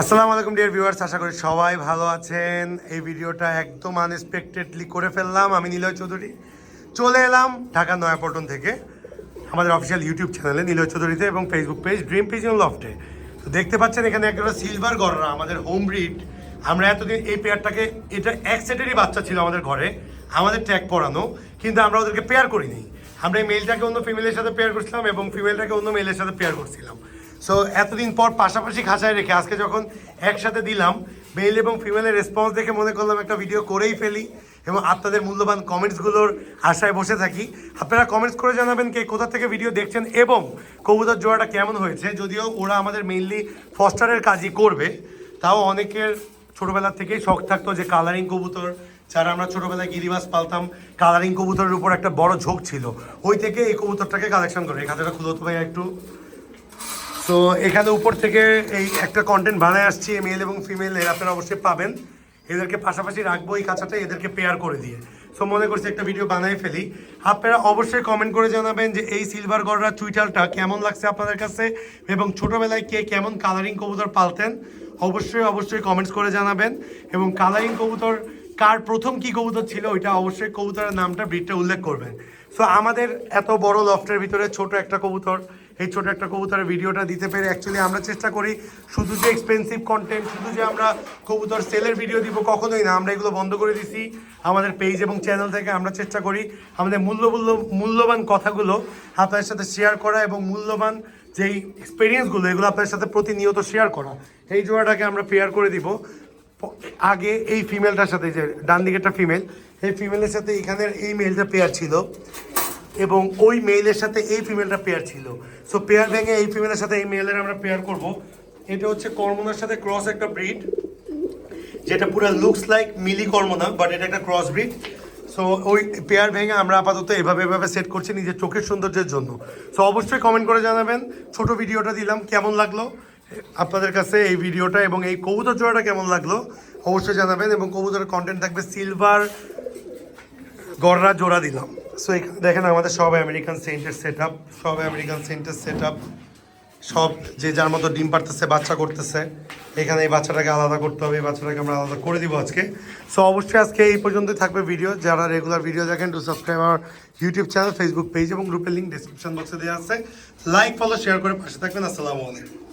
আসসালামু আলাইকুম dear viewers আশা করি সবাই ভালো আছেন। এই ভিডিওটা একদম আনএক্সপেক্টেডলি করে ফেললাম আমি নীলয় চৌধুরী। চলে এলাম ঢাকা নয়াপল্টন থেকে, আমাদের অফিসিয়াল ইউটিউব চ্যানেলে নীলয় চৌধুরীতে এবং ফেসবুক পেজ ড্রিম পিজন লফটে তো দেখতে পাচ্ছেন এখানে একটা সিলভার গররা, আমাদের হোম ব্রিড আমরা এতদিন এই পেয়ারটাকে এটা এক সেটেরই বাচ্চা ছিল আমাদের ঘরে, আমাদের ট্যাগ পরানো, কিন্তু আমরা ওদেরকে পেয়ার করিনি। আমরা এই মেলটাকে অন্য ফিমেলের সাথে পেয়ার করছিলাম এবং ফিমেলটাকে অন্য মেলের সাথে পেয়ার করছিলাম। সো এতদিন পর পাশাপাশি খাঁচায় রেখে আজকে যখন একসাথে দিলাম মেল এবং ফিমেলের রেসপন্স দেখে মনে করলাম একটা ভিডিও করেই ফেলি এবং আপনাদের মূল্যবান কমেন্টসগুলোর আশায় বসে থাকি। আপনারা কমেন্টস করে জানাবেন কে কোথা থেকে ভিডিও দেখছেন এবং কবুতর জোড়াটা কেমন হয়েছে। যদিও ওরা আমাদের মেইনলি ফস্টারের কাজই করবে, তাও অনেকের ছোটবেলা থেকেই শখ থাকতো যে কালারিং কবুতর। যারা আমরা ছোটবেলায় গিরিবাস পালতাম কালারিং কবুতরের উপর একটা বড় ঝোঁক ছিল। ওই থেকে এই কবুতরটাকে কালেকশন করে। এই খাতাটা খুলো তো ভাই একটু। তো এখানে উপর থেকে এই একটা কন্টেন্ট বানায় আসছি মেল এবং ফিমেল এর আপনারা অবশ্যই পাবেন। এদেরকে পাশাপাশি রাখব এই কাঁচাটা এদেরকে পেয়ার করে দিয়ে। সো মনে করছি একটা ভিডিও বানাই ফেলি। আপনারা অবশ্যই কমেন্ট করে জানাবেন যে এই সিলভার গড়রা চুইটালটা কেমন লাগছে আপনাদের কাছে এবং ছোটোবেলায় কে কেমন কালারিং কবুতর পালতেন, অবশ্যই অবশ্যই কমেন্টস করে জানাবেন। এবং কালারিং কবুতর কার প্রথম কি কবুতর ছিল, ওইটা অবশ্যই কবুতরের নামটা ব্রিডটা উল্লেখ করবেন। সো আমাদের এত বড় লফটের ভিতরে ছোট একটা কবুতর এই ছোট একটা কবুতরের ভিডিওটা দিতে পেরে অ্যাকচুয়ালি আমরা চেষ্টা করি শুধু যে এক্সপেন্সিভ কন্টেন্ট শুধু যে আমরা কবুতর সেলের ভিডিও দিব, কখনোই না। আমরা এগুলো বন্ধ করে দিছি। আমাদের পেজ এবং চ্যানেল থেকে আমরা চেষ্টা করি আমাদের মূল্যমূল্য মূল্যবান কথাগুলো আপনাদের সাথে শেয়ার করা এবং মূল্যবান যেই এক্সপিরিয়েন্সগুলো এগুলো আপনাদের সাথে প্রতিনিয়ত শেয়ার করা। এই জোড়াটাকে আমরা পেয়ার করে দিব। আগে এই ফিমেলটার সাথে যে, ডান দিকেরটা ফিমেল এই ফিমেলের সাথে এখানের এই মেলটা পেয়ার ছিল। এবং ওই মেইলের সাথে এই ফিমেলটা পেয়ার ছিল। সো পেয়ার ভেঙে এই ফিমেলের সাথে এই মেলের আমরা পেয়ার করব। এটা হচ্ছে কর্মনার সাথে ক্রস একটা ব্রিড যেটা পুরো লুকস লাইক মিলি কর্মনা বাট এটা একটা ক্রস ব্রিড সো ওই পেয়ার ভেঙে আমরা আপাতত এভাবে এভাবে সেট করছি নিজের চোখের সৌন্দর্যের জন্য। সো অবশ্যই কমেন্ট করে জানাবেন। ছোট ভিডিওটা দিলাম, কেমন লাগল? আপনাদের কাছে এই ভিডিওটা এবং এই কবুতর জোড়াটা কেমন লাগল? অবশ্যই জানাবেন এবং কবুতরের কন্টেন্ট থাকবে সিলভার গররা জোড়া দিলাম। সো এখানে দেখেন আমাদের সব আমেরিকান সেন্টের সেট আপ সব আমেরিকান সেন্টের সেট আপ সব যে যার মতো ডিম পারতেছে বাচ্চা করতেছে, এখানে এই বাচ্চাটাকে আলাদা করতে হবে, এই বাচ্চাটাকে আমরা আলাদা করে দিব আজকে। সো অবশ্যই আজকে এই পর্যন্তই থাকবে ভিডিও যারা রেগুলার ভিডিও দেখেন টু সাবস্ক্রাইব আমার ইউটিউব চ্যানেল ফেসবুক পেজ এবং গ্রুপের লিঙ্ক ডিসক্রিপশন বক্সে দেওয়া আছে। লাইক ফলো শেয়ার করে পাশে থাকবেন। আসসালামু আলাইকুম।